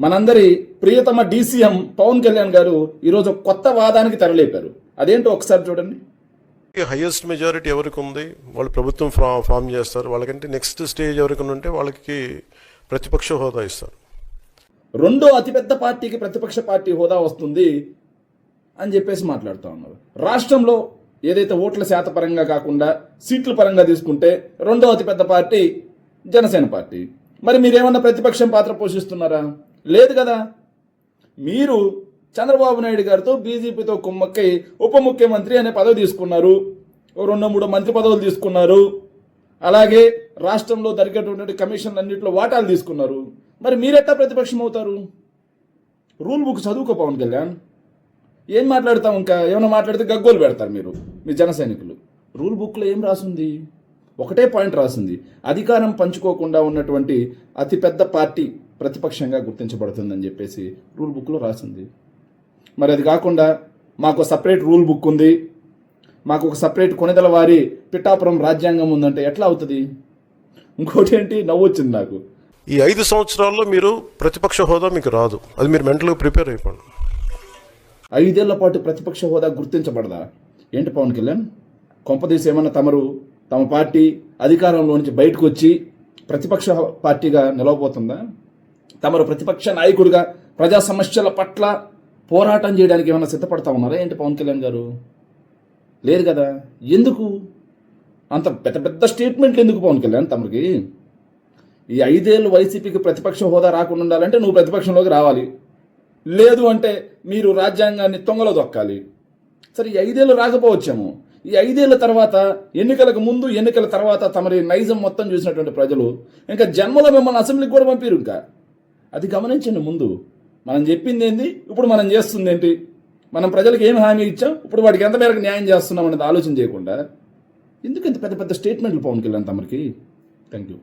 మనందరి ప్రియతమ డీసీఎం పవన్ కళ్యాణ్ గారు ఈరోజు కొత్త వాదానికి తెరలేపారు. అదేంటో ఒకసారి చూడండి. హైయెస్ట్ మెజారిటీ ఎవరికి ఉంది? వాళ్ళు ప్రభుత్వం ఫా ఫామ్ చేస్తారు. వాళ్ళకంటే నెక్స్ట్ స్టేజ్ ఎవరికి ఉంటే వాళ్ళకి ప్రతిపక్ష హోదా ఇస్తారు. రెండో అతిపెద్ద పార్టీకి ప్రతిపక్ష పార్టీ హోదా వస్తుంది అని చెప్పేసి మాట్లాడుతూ ఉన్నారు. రాష్ట్రంలో ఏదైతే ఓట్ల శాత పరంగా కాకుండా సీట్ల పరంగా తీసుకుంటే రెండో అతిపెద్ద పార్టీ జనసేన పార్టీ. మరి మీరేమన్నా ప్రతిపక్షం పాత్ర పోషిస్తున్నారా? లేదు కదా? మీరు చంద్రబాబు నాయుడు గారితో బీజేపీతో కుమ్మక్కై ఉప ముఖ్యమంత్రి అనే పదవి తీసుకున్నారు. ఓ రెండు మూడు మంత్రి పదవులు తీసుకున్నారు. అలాగే రాష్ట్రంలో దొరికేటటువంటి కమిషన్లు అన్నింటిలో వాటాలు తీసుకున్నారు. మరి మీరెట్టా ప్రతిపక్షం అవుతారు రూల్ బుక్ చదువుకో పవన్ కళ్యాణ్. ఏం మాట్లాడతాం ఇంకా ఏమైనా మాట్లాడితే గగ్గోలు పెడతారు మీరు మీ జన సైనికులు. రూల్ బుక్లో ఏం రాసింది? ఒకటే పాయింట్ రాసింది. అధికారం పంచుకోకుండా ఉన్నటువంటి అతిపెద్ద పార్టీ ప్రతిపక్షంగా గుర్తించబడుతుందని చెప్పేసి రూల్ బుక్లో రాసింది. మరి అది కాకుండా మాకు సపరేట్ రూల్ బుక్ ఉంది. మాకు ఒక సపరేట్ కొనిదల వారి పిఠాపురం రాజ్యాంగం ఉందంటే ఎట్లా అవుతుంది? ఇంకోటి ఏంటి? నవ్వు వచ్చింది నాకు. ఈ ఐదు సంవత్సరాల్లో మీరు ప్రతిపక్ష హోదా మీకు రాదు. అది మీరు మెంటల్గా ప్రిపేర్ అయిపోండి. ఐదేళ్ళ పాటు ప్రతిపక్ష హోదా గుర్తించబడదా? ఏంటి పవన్ కళ్యాణ్? కొంపదీసి ఏమన్నా తమరు తమ పార్టీ అధికారంలో నుంచి బయటకు వచ్చి ప్రతిపక్ష పార్టీగా నిలవబోతుందా? తమరు ప్రతిపక్ష నాయకుడిగా ప్రజా సమస్యల పట్ల పోరాటం చేయడానికి ఏమైనా సిద్ధపడతా ఉన్నారా? ఏంటి పవన్ కళ్యాణ్ గారు? లేరు కదా. ఎందుకు? అంత పెద్ద పెద్ద స్టేట్మెంట్లు ఎందుకు పవన్ కళ్యాణ్ తమరికి? ఈ ఐదేళ్ళు వైసీపీకి ప్రతిపక్ష హోదా రాకుండా ఉండాలంటే నువ్వు ప్రతిపక్షంలోకి రావాలి. లేదు అంటే మీరు రాజ్యాంగాన్ని తొంగలో దొక్కాలి. సరే ఈ ఐదేళ్ళు రాకపోవచ్చాము. ఈ ఐదేళ్ళ తర్వాత ఎన్నికలకు ముందు ఎన్నికల తర్వాత తమరి నైజం మొత్తం చూసినటువంటి ప్రజలు ఇంకా జన్మలో మిమ్మల్ని అసెంబ్లీకి కూడా పంపారు ఇంకా. అది గమనించండి ముందు. మనం చెప్పింది ఏంటి ఇప్పుడు మనం చేస్తుంది ఏంటి మనం ప్రజలకు ఏం హామీ ఇచ్చాం? ఇప్పుడు వాడికి ఎంత మేరకు న్యాయం చేస్తున్నాం అనేది ఆలోచన చేయకుండా ఎందుకు ఇంత పెద్ద పెద్ద స్టేట్మెంట్లు పవన్ కళ్యాణ్ తమరికి థ్యాంక్ యూ